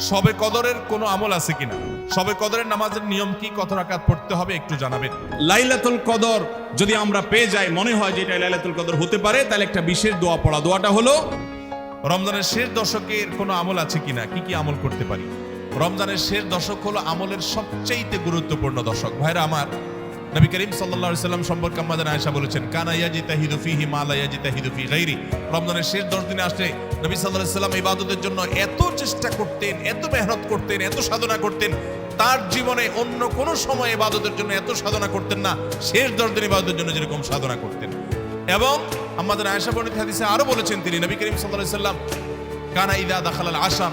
সবে কদরের কোনো আমল আছে কিনা? সবে কদরের নামাজের নিয়ম কি? কত রাকাত পড়তে হবে? একটু জানাবেন। লাইলাতুল কদর যদি আমরা পেয়ে যাই, মনে হয় যে এটা লাইলাতুল কদর হতে পারে, তাহলে একটা বিশেষ দোয়া পড়া। দোয়াটা হলো, রমজানের শেষ দশকের কোনো আমল আছে কিনা? কি কি আমল করতে পারি? রমজানের শেষ দশক হলো আমলের সবচেয়ে গুরুত্বপূর্ণ দশক। ভাইরা আমার নবী করিম আলাইহি সাল্লাম সম্পর্কে আমাদের আয়েশা বলেছেন, কানা ইয়াজিতাহিদু ফিহি মা লা ইয়াজিতাহিদু ফি গায়রি রমজানের শেষ 10 দিনে আসলে নবী আলাইহি সাল্লাম ইবাদতের জন্য এত চেষ্টা করতেন, এত মেহনত করতেন, এত সাধনা করতেন, তার জীবনে অন্য কোন সময় ইবাদতের জন্য এত সাধনা করতেন না, শেষ 10 দিন ইবাদতের জন্য যেরকম সাধনা করতেন। এবং আমাদের আয়েশা বর্ণিত হাদিসে আরও বলেছেন তিনি, নবী করিম আলাইহি সাল্লাম কানা ইদা দাখালাল আশার।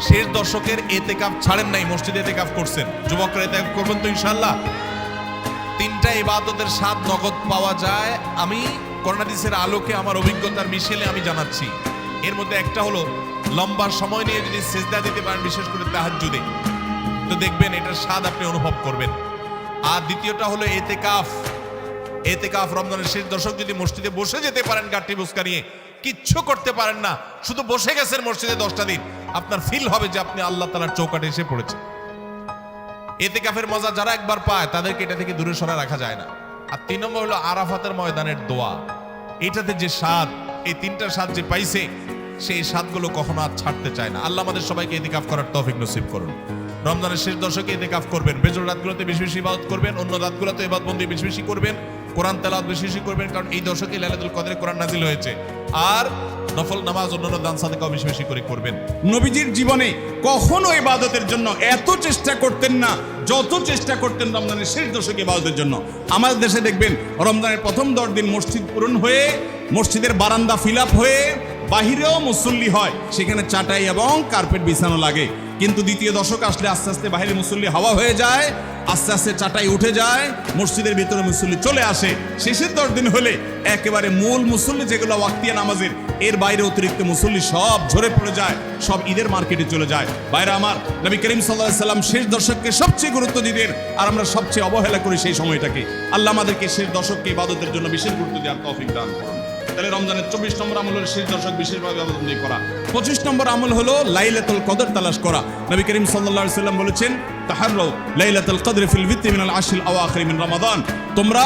শেষ দর্শকের দশকের এতেকাফ ছাড়েন নাই, মসজিদে এতেকাফ করছেন। যুবকরা এতেকাফ করবেন তো ইনশাল্লাহ তিনটা ইবাদতের স্বাদ নগদ পাওয়া যায়। আমি করোনাদিসের আলোকে আমার অভিজ্ঞতার মিশেলে আমি জানাচ্ছি। এর মধ্যে একটা হলো, লম্বা সময় নিয়ে যদি সেজদা দিতে পারেন, বিশেষ করে তাহাজ্জুদে, তো দেখবেন এটার স্বাদ আপনি অনুভব করবেন। আর দ্বিতীয়টা হলো এতেকাফ এতেকাফ রমজানের শেষ দশক যদি মসজিদে বসে যেতে পারেন গাঠি বুসকা নিয়ে, কিচ্ছু করতে পারেন না। শুধু বসে গেছেন মসজিদে দশটা দিন। আপনার ফিল হবে যে আপনি আল্লাহ তালার চৌকাটে এসে পড়েছেন। এতে কাফের মজা যারা একবার পায়, তাদেরকে এটা থেকে দূরে সরা রাখা যায় না। আর তিন নম্বর হলো আরাফাতের ময়দানের দোয়া। এটাতে যে স্বাদ, এই তিনটা স্বাদ যে পাইছে, সেই স্বাদগুলো কখনো আর ছাড়তে চায় না। আল্লাহ আমাদের সবাইকে এদিকাফ করার তৌফিক নসিব করুন। রমজানের শেষ দশকে এদিকাফ করবেন। বেজর রাতগুলোতে বেশি বেশি ইবাদত করবেন, অন্য রাতগুলোতে ইবাদতবন্দি বেশি বেশি করবেন। কোরআন তেলাওয়াত বেশি বেশি করবেন, কারণ এই দশকে লাইলাতুল কদরে কোরআন নাজিল হয়েছে। আর নফল নামাজ অন্যান্য দান সাদেকাও বেশি বেশি করে করবেন। নবীজির জীবনে কখনো ইবাদতের জন্য এত চেষ্টা করতেন না, যত চেষ্টা করতেন রমজানের শেষ দশকে ইবাদতের জন্য। আমাদের দেশে দেখবেন, রমজানের প্রথম দশ দিন মসজিদ পূরণ হয়ে, মসজিদের বারান্দা ফিল হয়ে, বাহিরেও মুসল্লি হয়, সেখানে চাটাই এবং কার্পেট বিছানো লাগে। কিন্তু দ্বিতীয় দশক আসলে আস্তে আস্তে বাইরে মুসল্লি হাওয়া হয়ে যায়, আস্তে আস্তে চাটাই উঠে যায়, মসজিদের ভিতরে মুসল্লি চলে আসে। শেষের দশ দিন হলে একেবারে মূল মুসল্লি যেগুলো ওয়াক্তিয়া নামাজের, এর বাইরে অতিরিক্ত মুসল্লি সব ঝরে পড়ে যায়, সব ঈদের মার্কেটে চলে যায়। বাইরে আমার, নবী করিম সাল্লাম শেষ দশককে সবচেয়ে গুরুত্ব দিতেন আর আমরা সবচেয়ে অবহেলা করি সেই সময়টাকে। আল্লাহ আমাদেরকে শেষ দশককে ইবাদতের জন্য বিশেষ গুরুত্ব দেওয়ার তৌফিক দান তাহলে রমজানের চব্বিশ নম্বর আমল হলো শেষ দশক বিশেষভাবে দিয়ে করা। পঁচিশ নম্বর আমল হলো লাইলাতুল কদর তালাশ করা। নবী করিম আলাইহি সাল্লাম বলেছেন, তাহাররাউ লাইলাতুল কদর ফিল ভিত্তি মিনাল আশিল আওয়াখির মিন রমাদান। তোমরা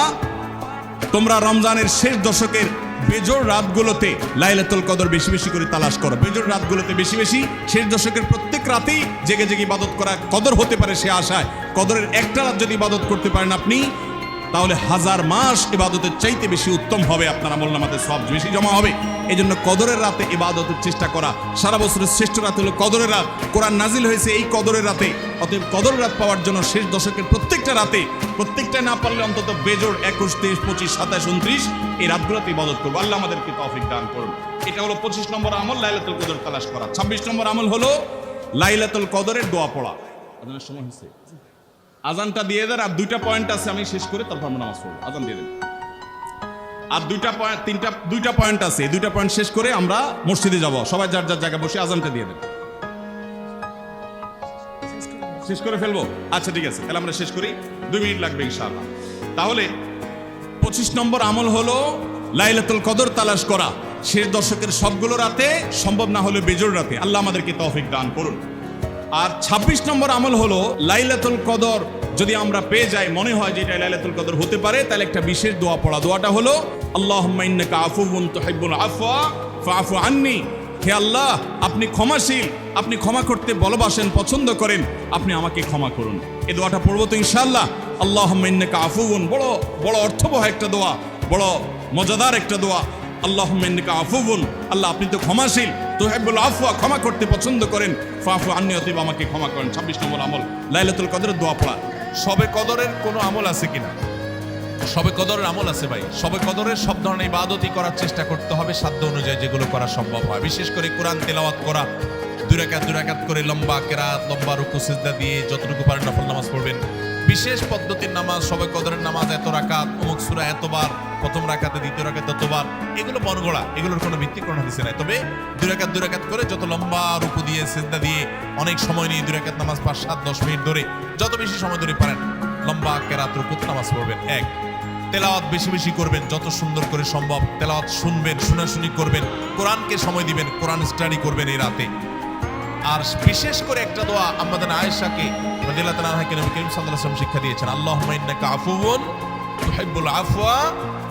তোমরা রমজানের শেষ দশকের বেজোর রাতগুলোতে লাইলাতুল কদর বেশি বেশি করে তালাশ করো। বেজোর রাতগুলোতে বেশি বেশি শেষ দশকের প্রত্যেক রাতেই জেগে জেগে ইবাদত করা কদর হতে পারে সে আশায়। কদরের একটা রাত যদি ইবাদত করতে পারেন আপনি তাহলে হাজার মাস ইবাদতের চাইতে বেশি উত্তম হবে আপনার আমল নামাতে সব বেশি জমা হবে। এই জন্য কদরের রাতে ইবাদতের চেষ্টা করা। সারা বছরের শ্রেষ্ঠ রাত হলো কদরের রাত। কোরআন নাজিল হয়েছে এই কদরের রাতে। অতএব কদরের রাত পাওয়ার জন্য শেষ দশকের প্রত্যেকটা রাতে, প্রত্যেকটা না পারলে অন্তত বেজোর একুশ, তেইশ, পঁচিশ, সাতাশ, উনত্রিশ এই রাতগুলোতে ইবাদত করব। আল্লাহ আমাদেরকে তৌফিক দান করুন। এটা হলো পঁচিশ নম্বর আমল, লাইলাতুল কদর তালাশ করা। ছাব্বিশ নম্বর আমল হলো লাইলাতুল কদরের দোয়া পড়া। আজানের সময় হয়েছে? আজানটা দিয়ে দেন, আর দুইটা পয়েন্ট আছে, আমি শেষ করে তারপর আমরা নামাজ পড়ব। আজান দিয়ে দেন। আর দুইটা পয়েন্ট তিনটা, দুইটা পয়েন্ট আছে দুইটা পয়েন্ট শেষ করে আমরা মসজিদে যাব। সবাই যার যার জায়গায় বসে আজানটা দিয়ে দেন। শেষ করে ফেলব? আচ্ছা ঠিক আছে, তাহলে আমরা শেষ করি। দুই মিনিট লাগবে, ইনশাআল্লাহ। তাহলে পঁচিশ নম্বর আমল হলো লাইলাতুল কদর তালাশ করা। শেষ দশকের সবগুলো রাতে সম্ভব না হলে বেজোর রাতে। আল্লাহ আমাদেরকে তৌফিক দান করুন। আর ২৬ নম্বর আমল হলো লাইলাতুল কদর। যদি আমরা পেয়ে যাই, মনে হয় যে এটা লাইলাতুল কদর হতে পারে, তাহলে একটা বিশেষ দোয়া পড়া। দোয়াটা হলো, আল্লাহুম্মা ইন্নাকা আফুউন তুহিব্বুল আফওয়া, ফাআফু আন্নি। হে আল্লাহ, আপনি ক্ষমাশীল, আপনি ক্ষমা করতে ভালোবাসেন, পছন্দ করেন, আপনি আমাকে ক্ষমা করুন। এই দোয়াটা পড়ব তো ইনশাল্লাহ আল্লাহ ইন্নাকা আফুন বড় বড় অর্থবহ একটা দোয়া, বড় মজাদার একটা দোয়া। আল্লাহ ইন্নাকা আফুন আল্লাহ আপনি তো ক্ষমাশীল তোহেবুল আফওয়া ক্ষমা করতে পছন্দ করেন। ফাফু আন্নি আমাকে ক্ষমা করেন। ছাব্বিশ নম্বর আমল, লাইলাতুল কদরের দোয়া পড়া। সবে কদরের কোনো আমল আছে কিনা? সবে কদরের আমল আছে ভাই। সবে কদরের সব ধরনের ইবাদতই করার চেষ্টা করতে হবে সাধ্য অনুযায়ী যেগুলো করা সম্ভব হয়। বিশেষ করে কোরআন তেলাওয়াত করা। দুরাকাত দুরাকাত করে লম্বা কেরাত, লম্বা রুকু, সিজদা দিয়ে যতটুকু পারেন নফল নামাজ পড়বেন। বিশেষ পদ্ধতির নামাজ, সবে কদরের নামাজ এত রাকাত, অমুক সূরা এতবার প্রথম রাকাতে, দ্বিতীয় রাকাতে ততবার এগুলো বনগড়া এগুলোর কোনো ভিত্তি কোনো হাদিসে নাই। তবে দুরাকাত দুরাকাত করে যত লম্বা রুকু দিয়ে, সিজদা দিয়ে, অনেক সময় নিয়ে দুরাকাত নামাজ পাঁচ, সাত, দশ মিনিট ধরে, যত বেশি সময় ধরে পারেন, লম্বা কেরাত রুকুত নামাজ পড়বেন। এক, তেলাওয়াত বেশি বেশি করবেন, যত সুন্দর করে সম্ভব তেলাওয়াত শুনবেন, শোনাশুনি করবেন, কোরআনকে সময় দিবেন, কোরআন স্টাডি করবেন এই রাতে। আর বিশেষ করে একটা দোয়া আমাদের আয়েশাকে রাদিয়াল্লাহু তাআলা আনহাকে নবী করিম সাল্লাল্লাহু আলাইহি ওয়াসাল্লাম শিক্ষা দিয়েছেন, আল্লাহুম্মা ইন্নাকা আফুউন তুহিব্বুল আফওয়া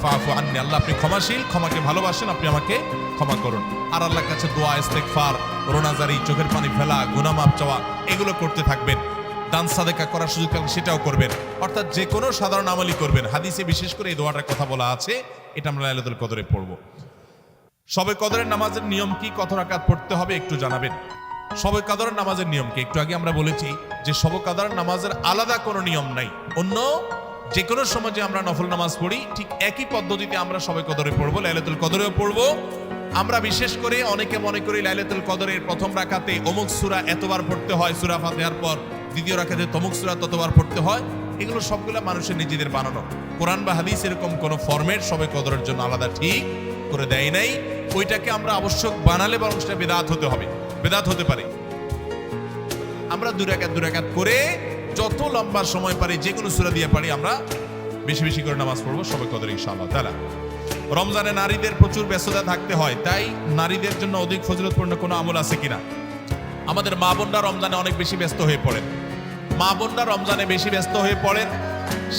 ফাআফু আন্নি, আল্লাহ আপনি ক্ষমাশীল, ক্ষমাকে ভালোবাসেন, আপনি আমাকে ক্ষমা করুন। আর আল্লাহর কাছে দোয়া, ইস্তেগফার রোনাজারি চোখের পানি ফেলা, গুনাহ মাফ চাওয়া, এগুলো করতে থাকবেন। দান সাদেকা করার সুযোগ থাকলে সেটাও করবেন। অর্থাৎ যে কোনো সাধারণ আমলই করবেন। হাদিসে বিশেষ করে এই দোয়াটার কথা বলা আছে, এটা আমরা লাইলাতুল কদরে পড়ব। সবে কদরের নামাজের নিয়ম কি? কত রাকাত পড়তে হবে? একটু জানাবেন। সবে কদরের নামাজের নিয়ম কি? একটু আগে আমরা বলেছি যে সবে কদরের নামাজের আলাদা কোনো নিয়ম নাই। অন্য যে কোনো সময় যে আমরা নফল নামাজ পড়ি, ঠিক একই পদ্ধতিতে আমরা সবাই কদরে পড়ব, লাইলাতুল কদরেও পড়ব। আমরা বিশেষ করে অনেকে মনে করি লাইলাতুল কদরের প্রথম রাকাতে অমুক সূরা এতবার পড়তে হয়, সূরা ফাতিহার পর দ্বিতীয় রাকাতে তমুক সূরা ততবার পড়তে হয়। এগুলো সবগুলো মানুষের নিজেদের বানানো। কোরআন বা হাদিস এরকম কোনো ফরমেট সবে কদরের জন্য আলাদা ঠিক করে দেয় নাই। ওইটাকে আমরা আবশ্যক বানালে বরং সেটা বেদাত হতে হবে, বেদাত হতে পারে। আমরা দুরাকাত দুরাকাত করে যত লম্বা সময় পারি, যে কোনো সুরা দিয়ে পারি, আমরা বেশি বেশি করে নামাজ পড়ব সবাই কদর ইনশাআল্লাহ। তারা রমজানে নারীদের প্রচুর ব্যস্ততা থাকতে হয়, তাই নারীদের জন্য অধিক ফজিলতপূর্ণ কোনো আমল আছে কিনা? আমাদের মা বোনরা রমজানে অনেক বেশি ব্যস্ত হয়ে পড়েন। মা বোনরা রমজানে বেশি ব্যস্ত হয়ে পড়েন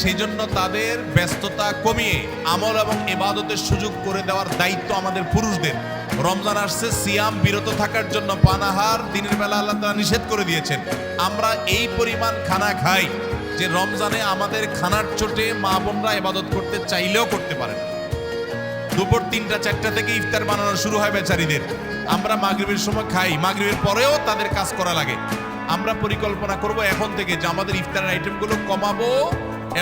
সেই জন্য তাদের ব্যস্ততা কমিয়ে আমল এবং ইবাদতের সুযোগ করে দেওয়ার দায়িত্ব আমাদের পুরুষদের। রমজান আসছে, সিয়াম বিরত থাকার জন্য পানাহার দিনের বেলা আল্লাহ নিষেধ করে দিয়েছেন। আমরা এই পরিমাণ খানা খাই যে রমজানে আমাদের খানার চোটে মা বোনরা ইবাদত করতে চাইলেও করতে পারেন দুপুর তিনটা, চারটা থেকে ইফতার বানানো শুরু হয় বেচারিদের। আমরা মাগরিবের সময় খাই, মাগরিবের পরেও তাদের কাজ করা লাগে। আমরা পরিকল্পনা করব এখন থেকে যে আমাদের ইফতারের আইটেমগুলো কমাবো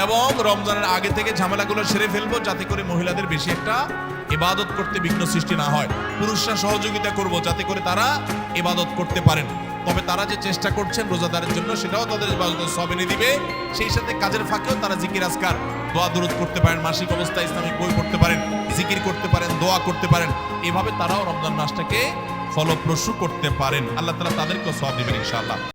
এবং রমজানের আগে থেকে ঝামেলাগুলো সেরে ফেলব, যাতে করে মহিলাদের বেশি একটা ইবাদত করতে বিঘ্ন সৃষ্টি না হয়। পুরুষরা সহযোগিতা করব, যাতে করে তারা ইবাদত করতে পারেন। তবে তারা যে চেষ্টা করছেন রোজাদারের জন্য, সেটাও তাদের সব এনে দিবে। সেই সাথে কাজের ফাঁকেও তারা জিকির আজকার, দোয়া দূরত করতে পারেন, মাসিক অবস্থায় ইসলামিক বই পড়তে পারেন, জিকির করতে পারেন, দোয়া করতে পারেন। এভাবে তারাও রমজান মাসটাকে ফলপ্রসূ করতে পারেন। আল্লাহ তালা তাদেরকেও সব দিবেন ইনশাআল্লাহ।